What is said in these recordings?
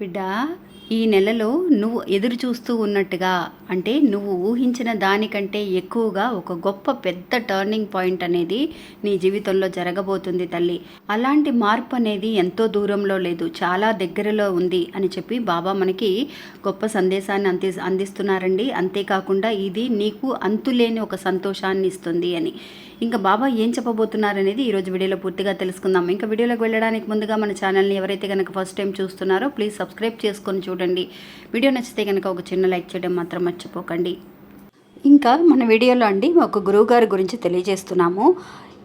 బిడ్డ ఈ నెలలో నువ్వు ఎదురు చూస్తూ ఉన్నట్టుగా అంటే నువ్వు ఊహించిన దానికంటే ఎక్కువగా ఒక గొప్ప పెద్ద టర్నింగ్ పాయింట్ అనేది నీ జీవితంలో జరగబోతుంది తల్లి. అలాంటి మార్పు అనేది ఎంతో దూరంలో లేదు చాలా దగ్గరలో ఉంది అని చెప్పి బాబా మనకి గొప్ప సందేశాన్ని అంది అందిస్తున్నారండి. అంతేకాకుండా ఇది నీకు అంతులేని ఒక సంతోషాన్ని ఇస్తుంది అని. ఇంకా బాబా ఏం చెప్పబోతున్నారు అనేది ఈరోజు వీడియోలో పూర్తిగా తెలుసుకుందాం. ఇంకా వీడియోలోకి వెళ్ళడానికి ముందుగా మన ఛానల్ని ఎవరైతే కనుక ఫస్ట్ టైం చూస్తున్నారో ప్లీజ్ సబ్స్క్రైబ్ చేసుకొని చూడండి. వీడియో నచ్చితే కనుక ఒక చిన్న లైక్ చేయడం మాత్రం మర్చిపోకండి. ఇంకా మన వీడియోలో అండి ఒక గురువుగారి గురించి తెలియజేస్తున్నాము.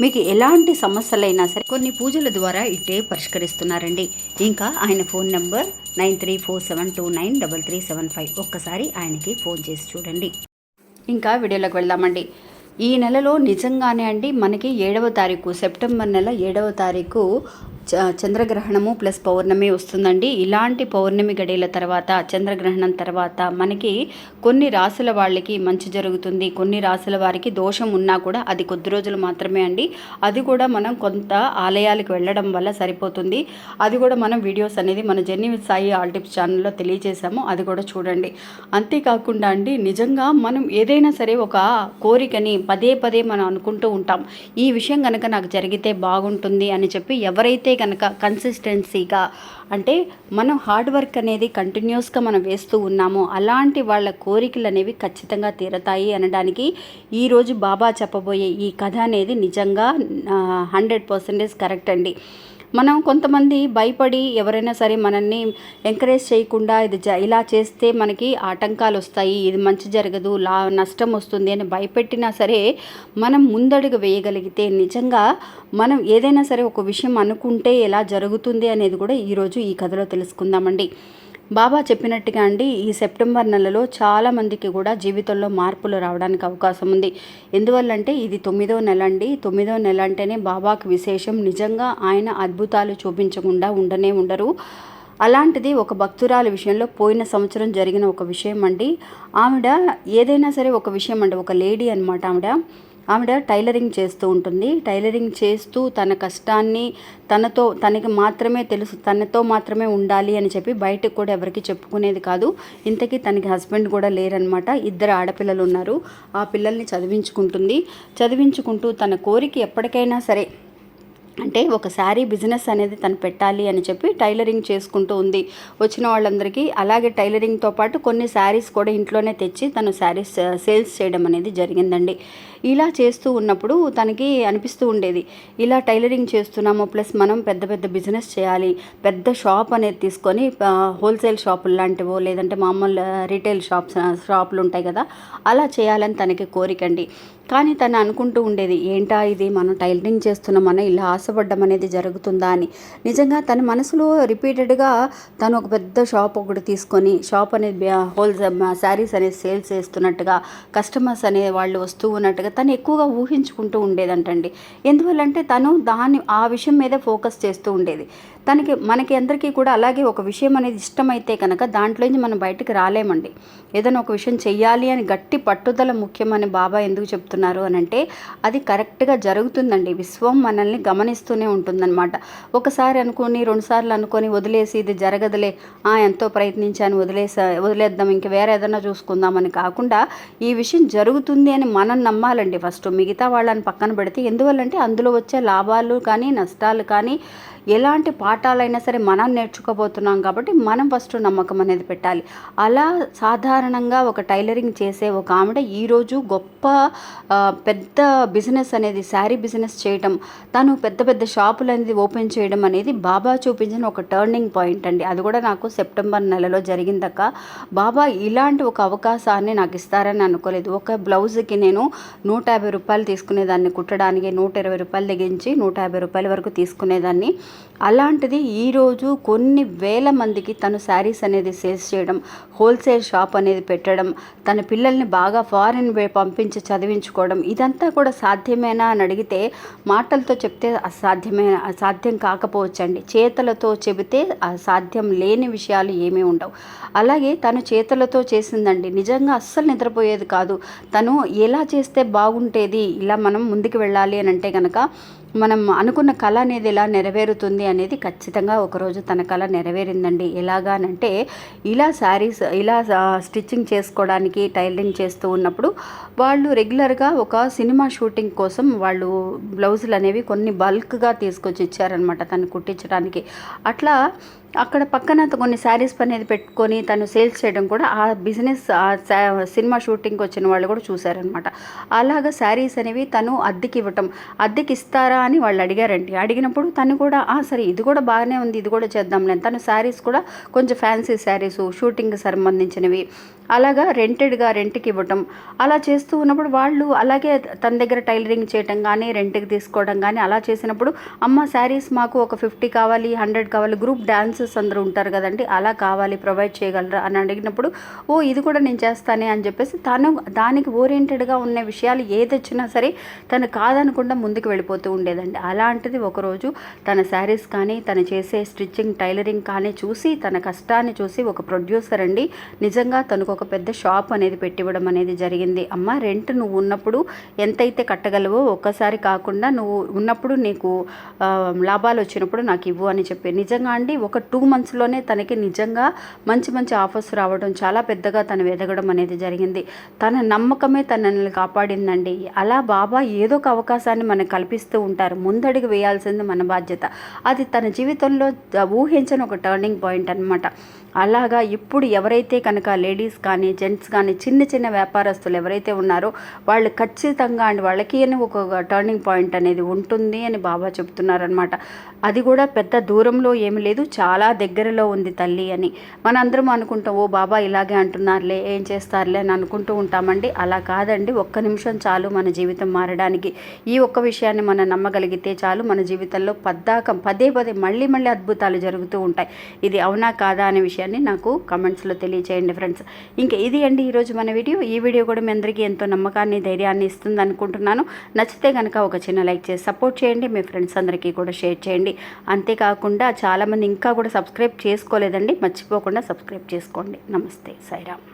మీకు ఎలాంటి సమస్యలైనా సరే కొన్ని పూజల ద్వారా ఇట్టే పరిష్కరిస్తున్నారండి. ఇంకా ఆయన phone number nine three four seven two nine double three seven five. ఒక్కసారి ఆయనకి ఫోన్ చేసి చూడండి. ఇంకా వీడియోలోకి వెళ్దామండి. ఈ నెలలో నిజంగానే అండి మనకి ఏడవ తారీఖు సెప్టెంబర్ నెల ఏడవ తారీఖు చంద్రగ్రహణము ప్లస్ పౌర్ణమి వస్తుందండి. ఇలాంటి పౌర్ణమి గడియల తర్వాత చంద్రగ్రహణం తర్వాత మనకి కొన్ని రాసుల వాళ్ళకి మంచి జరుగుతుంది. కొన్ని రాసుల వారికి దోషం ఉన్నా కూడా అది కొద్ది రోజులు మాత్రమే అండి. అది కూడా మనం కొంత ఆలయాలకు వెళ్ళడం వల్ల సరిపోతుంది. అది కూడా మనం వీడియోస్ అనేది మన journey with Sai all tips ఛానల్లో తెలియజేశాము. అది కూడా చూడండి. అంతేకాకుండా అండి నిజంగా మనం ఏదైనా సరే ఒక కోరికని పదే పదే మనం అనుకుంటూ ఉంటాం. ఈ విషయం కనుక నాకు జరిగితే బాగుంటుంది అని చెప్పి ఎవరైతే కనుక కన్సిస్టెన్సీగా అంటే మనం హార్డ్ వర్క్ అనేది కంటిన్యూస్గా మనం వేస్తూ ఉన్నామో అలాంటి వాళ్ళ కోరికలు అనేవి ఖచ్చితంగా తీరతాయి అనడానికి ఈరోజు బాబా చెప్పబోయే ఈ కథ అనేది నిజంగా హండ్రెడ్ పర్సెంటేజ్ కరెక్ట్ అండి. మనం కొంతమంది భయపడి ఎవరైనా సరే మనల్ని ఎంకరేజ్ చేయకుండా ఇది జ ఇలా చేస్తే మనకి ఆటంకాలు వస్తాయి ఇది మంచి జరగదు లా నష్టం వస్తుంది అని భయపెట్టినా సరే మనం ముందడుగు వేయగలిగితే నిజంగా మనం ఏదైనా సరే ఒక విషయం అనుకుంటే ఎలా జరుగుతుంది అనేది కూడా ఈరోజు ఈ కథలో తెలుసుకుందామండి. బాబా చెప్పినట్టుగా అండి ఈ సెప్టెంబర్ నెలలో చాలా మందికి కూడా జీవితంలో మార్పులు రావడానికి అవకాశం ఉంది. ఎందువల్లంటే ఇది తొమ్మిదో నెల అండి తొమ్మిదో నెల అంటేనే బాబాకు విశేషం. నిజంగా ఆయన అద్భుతాలు చూపించకుండా ఉండనే ఉండరు. అలాంటిది ఒక భక్తురాలి విషయంలో పోయిన సంవత్సరం జరిగిన ఒక విషయం అండి ఆవిడ ఏదైనా సరే ఒక విషయం అండి ఒక లేడీ అనమాట ఆవిడ. ఆవిడ టైలరింగ్ చేస్తూ ఉంటుంది. టైలరింగ్ చేస్తూ తన కష్టాన్ని తనతో తనకి మాత్రమే తెలుసు తనతో మాత్రమే ఉండాలి అని చెప్పి బయటకు కూడా ఎవరికి చెప్పుకునేది కాదు. ఇంతకీ తనకి హస్బెండ్ కూడా లేరనమాట ఇద్దరు ఆడపిల్లలు ఉన్నారు. ఆ పిల్లల్ని చదివించుకుంటుంది. చదివించుకుంటూ తన కోరిక ఎప్పటికైనా సరే అంటే ఒక శారీ బిజినెస్ అనేది తను పెట్టాలి అని చెప్పి టైలరింగ్ చేసుకుంటూ ఉంది. వచ్చిన వాళ్ళందరికీ అలాగే టైలరింగ్తో పాటు కొన్ని శారీస్ కూడా ఇంట్లోనే తెచ్చి తను శారీస్ సేల్స్ చేయడం అనేది జరిగిందండి. ఇలా చేస్తూ ఉన్నప్పుడు తనకి అనిపిస్తూ ఉండేది. ఇలా టైలరింగ్ చేస్తున్నాము ప్లస్ మనం పెద్ద పెద్ద బిజినెస్ చేయాలి. పెద్ద షాప్ అనేది తీసుకొని హోల్సేల్ షాపులు లాంటివో లేదంటే మామూలు రీటైల్ షాప్స్ షాపులు ఉంటాయి కదా అలా చేయాలని తనకి కోరికండి కానీ తను అనుకుంటూ ఉండేది ఏంటా ఇది? మనం టైలరింగ్ చేస్తున్నామని ఇలా ఆశపడ్డం అనేది జరుగుతుందా? అని. నిజంగా తన మనసులో రిపీటెడ్గా తను ఒక పెద్ద షాప్ ఒకటి తీసుకొని షాప్ అనేది హోల్సేల్ శారీస్ అనేది సేల్స్ చేస్తున్నట్టుగా కస్టమర్స్ అనే వాళ్ళు వస్తూ ఉన్నట్టుగా తను ఎక్కువగా ఊహించుకుంటూ ఉండేదంటండి. ఎందువల్లంటే తను దాని ఆ విషయం మీద ఫోకస్ చేస్తూ ఉండేది. తనకి మనకి అందరికీ కూడా అలాగే ఒక విషయం అనేది ఇష్టమైతే కనుక దాంట్లోంచి మనం బయటకు రాలేమండి. ఏదైనా ఒక విషయం చెయ్యాలి అని గట్టి పట్టుదల ముఖ్యమని బాబా ఎందుకు చెప్తున్నారు అని అంటే అది కరెక్ట్గా జరుగుతుందండి. విశ్వం మనల్ని గమనిస్తూనే ఉంటుందన్నమాట. ఒకసారి అనుకొని రెండుసార్లు అనుకొని వదిలేసి ఇది జరగదులే ఆ, ఎంతో ప్రయత్నించాను వదిలేసా వదిలేద్దాం ఇంక వేరే ఏదైనా చూసుకుందామని కాకుండా ఈ విషయం జరుగుతుంది అని మనం నమ్మాలండి ఫస్ట్. మిగతా వాళ్ళని పక్కన పెడితే ఎందువల్లంటే అందులో వచ్చే లాభాలు కానీ నష్టాలు కానీ ఎలాంటి పాఠాలైనా సరే మనం నేర్చుకోబోతున్నాం కాబట్టి మనం ఫస్ట్ నమ్మకం అనేది పెట్టాలి. అలా సాధారణంగా ఒక టైలరింగ్ చేసే ఒక ఆవిడ ఈరోజు గొప్ప పెద్ద బిజినెస్ అనేది శారీ బిజినెస్ చేయడం తను పెద్ద పెద్ద షాపులు అనేది ఓపెన్ చేయడం అనేది బాబా చూపించిన ఒక టర్నింగ్ పాయింట్ అండి. అది కూడా నాకు సెప్టెంబర్ నెలలో జరిగిందక్క. బాబా ఇలాంటి ఒక అవకాశాన్ని నాకు ఇస్తారని అనుకోలేదు. ఒక బ్లౌజ్కి నేను నూట యాభై రూపాయలు తీసుకునేదాన్ని కుట్టడానికి నూట ఇరవై రూపాయలు తెగించి నూట యాభై రూపాయల వరకు తీసుకునేదాన్ని. అలాంటిది ఈరోజు కొన్ని వేల మందికి తను శారీస్ అనేది సేల్స్ చేయడం హోల్సేల్ షాప్ అనేది పెట్టడం తన పిల్లల్ని బాగా ఫారిన్ పంపించి చదివించుకోవడం ఇదంతా కూడా సాధ్యమేనా అని అడిగితే మాటలతో చెప్తే అసాధ్యమే అసాధ్యం కాకపోవచ్చండి. చేతలతో చెబితే అసాధ్యం లేని విషయాలు ఏమీ ఉండవు. అలాగే తను చేతలతో చేసిందండి. నిజంగా అస్సలు నిద్రపోయేది కాదు. తను ఎలా చేస్తే బాగుంటేది ఇలా మనం ముందుకు వెళ్ళాలి అని అంటే కనుక మనం అనుకున్న కళ అనేది ఎలా నెరవేరుతుంది అనేది ఖచ్చితంగా ఒకరోజు తన కళ నెరవేరిందండి. ఎలాగానంటే ఇలా శారీస్ ఇలా స్టిచ్చింగ్ చేసుకోవడానికి టైలరింగ్ చేస్తూ ఉన్నప్పుడు వాళ్ళు రెగ్యులర్గా ఒక సినిమా షూటింగ్ కోసం వాళ్ళు బ్లౌజులు అనేవి కొన్ని బల్క్గా తీసుకొచ్చి ఇచ్చారనమాట తను కుట్టించడానికి. అట్లా అక్కడ పక్కన కొన్ని శారీస్ అనేది పెట్టుకొని తను సేల్స్ చేయడం కూడా ఆ బిజినెస్ ఆ సినిమా షూటింగ్కి వచ్చిన వాళ్ళు కూడా చూశారనమాట అలాగా శారీస్ అనేవి తను అద్దెకి ఇవ్వటం అద్దెకి ఇస్తారా అని వాళ్ళు అడిగారండి. అడిగినప్పుడు తను కూడా "ఆ, సరే ఇది కూడా బాగానే ఉంది ఇది కూడా చేద్దాంలే తను శారీస్ కూడా కొంచెం ఫ్యాన్సీ శారీస్ షూటింగ్కి సంబంధించినవి అలాగా రెంటెడ్గా రెంట్కి ఇవ్వటం అలా చేస్తూ ఉన్నప్పుడు వాళ్ళు అలాగే తన దగ్గర టైలరింగ్ చేయటం కానీ రెంట్కి తీసుకోవడం కానీ అలా చేసినప్పుడు అమ్మ శారీస్ మాకు ఒక ఫిఫ్టీ కావాలి హండ్రెడ్ కావాలి గ్రూప్ డ్యాన్స్ నర్సెస్ అందరూ ఉంటారు కదండి అలా కావాలి ప్రొవైడ్ చేయగలరా అని అడిగినప్పుడు ఓ ఇది కూడా నేను చేస్తానే అని చెప్పేసి తను దానికి ఓరియంటెడ్గా ఉన్న విషయాలు ఏదొచ్చినా సరే తను కాదనకుండా ముందుకు వెళ్ళిపోతూ ఉండేదండి. అలాంటిది ఒకరోజు తన శారీస్ కానీ తను చేసే స్టిచ్చింగ్ టైలరింగ్ కానీ చూసి తన కష్టాన్ని చూసి ఒక ప్రొడ్యూసర్ అండి నిజంగా తనకు ఒక పెద్ద షాప్ అనేది పెట్టివ్వడం అనేది జరిగింది. అమ్మ రెంట్ నువ్వు ఉన్నప్పుడు ఎంతైతే కట్టగలవో ఒక్కసారి కాకుండా నువ్వు ఉన్నప్పుడు నీకు లాభాలు వచ్చినప్పుడు నాకు ఇవ్వు అని చెప్పి. నిజంగా అండి ఒక టూ మంత్స్లోనే తనకి నిజంగా మంచి మంచి ఆఫర్స్ రావడం చాలా పెద్దగా తను ఎదగడం అనేది జరిగింది. తన నమ్మకమే తనని కాపాడిందండి. అలా బాబా ఏదో ఒక అవకాశాన్ని మనకు కల్పిస్తూ ఉంటారు. ముందడుగు వేయాల్సింది మన బాధ్యత. అది తన జీవితంలో ఊహించని ఒక టర్నింగ్ పాయింట్ అన్నమాట. అలాగా ఇప్పుడు ఎవరైతే కనుక లేడీస్ కానీ జెంట్స్ కానీ చిన్న చిన్న వ్యాపారస్తులు ఎవరైతే ఉన్నారో వాళ్ళు ఖచ్చితంగా అండి వాళ్ళకి అని ఒక టర్నింగ్ పాయింట్ అనేది ఉంటుంది అని బాబా చెప్తున్నారనమాట అది కూడా పెద్ద దూరంలో ఏమి లేదు. చాలా చాలా దగ్గరలో ఉంది తల్లి అని. మనందరం అనుకుంటాం ఓ బాబా ఇలాగే అంటున్నారులే ఏం చేస్తారులే అని అనుకుంటూ ఉంటామండి. అలా కాదండి ఒక్క నిమిషం చాలు మన జీవితం మారడానికి. ఈ ఒక్క విషయాన్ని మనం నమ్మగలిగితే చాలు మన జీవితంలో పద్దాకం పదే పదే మళ్ళీ మళ్ళీ అద్భుతాలు జరుగుతూ ఉంటాయి. ఇది అవునా కాదా అనే విషయాన్ని నాకు కమెంట్స్లో తెలియచేయండి ఫ్రెండ్స్. ఇంకా ఇది అండి ఈరోజు మన వీడియో. ఈ వీడియో కూడా మీ అందరికీ ఎంతో నమ్మకాన్ని ధైర్యాన్ని ఇస్తుంది అనుకుంటున్నాను. నచ్చితే కనుక ఒక చిన్న లైక్ చేసి సపోర్ట్ చేయండి. మీ ఫ్రెండ్స్ అందరికీ కూడా షేర్ చేయండి. అంతేకాకుండా చాలామంది ఇంకా కూడా సబ్స్క్రైబ్ చేసుకోలేదండి మర్చిపోకుండా సబ్స్క్రైబ్ చేసుకోండి. నమస్తే సాయిరామ్.